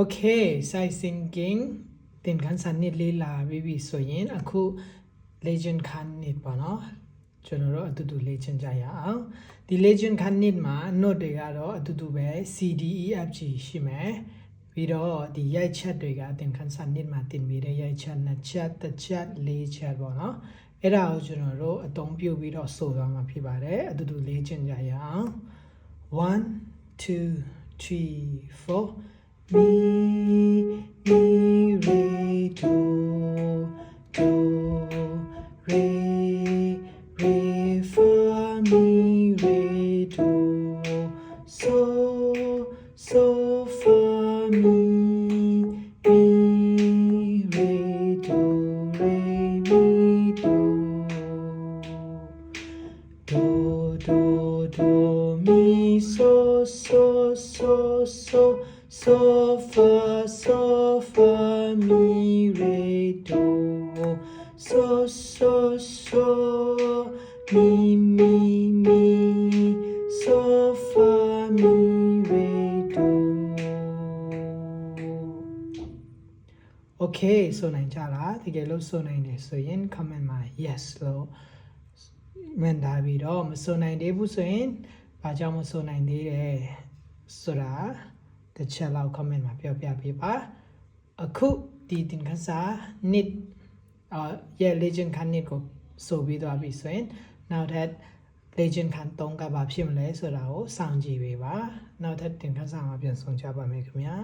Okay sight singing သင်ခန်းစာနှစ်လေးလာပြီးပြီဆိုရင်အခု legend ခန်းနှစ်ပေါ့နော်ကျွန်တော်တို့အတူတူလေ့ကျင့်ကြရအောင်ဒီ legend ခန်းနှစ်မှာ note တွေကတော့အတူတူပဲ C D E F G ရှိမယ်ပြီးတော့ဒီရိုက်ချက်တွေကသင်ခန်းစာနှစ်မှာတင်ပြီးတဲ့ရိုက်ချက်နှစ်ချက်တစ်ချက်လေးချက်ပေါ့နော်အဲ့ဒါကိုကျွန်တော်တို့အသုံးပြုပြီးတော့ဆိုသွားမှာဖြစ်ပါတယ်အတူတူလေ့ကျင့်ကြရအောင် one two three four mi mi re do do re re fa mi re do so so fa mi mi re do re mi do do do do mi so so so so so fa so fa mi re do so so so mi mi mi so fa mi re do Okay ဆိုနိုင်ကြလားတကယ်လို့ဆိုနိုင်တယ်ဆိုရင် comment မှာ yes လို့မန်ထားပြီးတော့မဆိုနိုင်သေးဘူးဆိုရင်ဘာကြောင့်မဆိုနိုင်သေးတယ်ဆိုတာ တစ်ချက်လောက် comment မှာပြောပြပေးပါအခုဒီတင်ခန်းစာနှစ်အာရဲ့ legend ခန်းနှစ်ကိုဆိုပြီးသွားပြီဆိုရင်နောက်ထပ် legend ခန်း3ကဘာဖြစ်မလဲဆိုတာကိုစောင့်ကြည့်ပေးပါနောက်ထပ်တင်ခန်းစာမှာပြန်ဆောင်ကြပါမယ်ခင်ဗျာ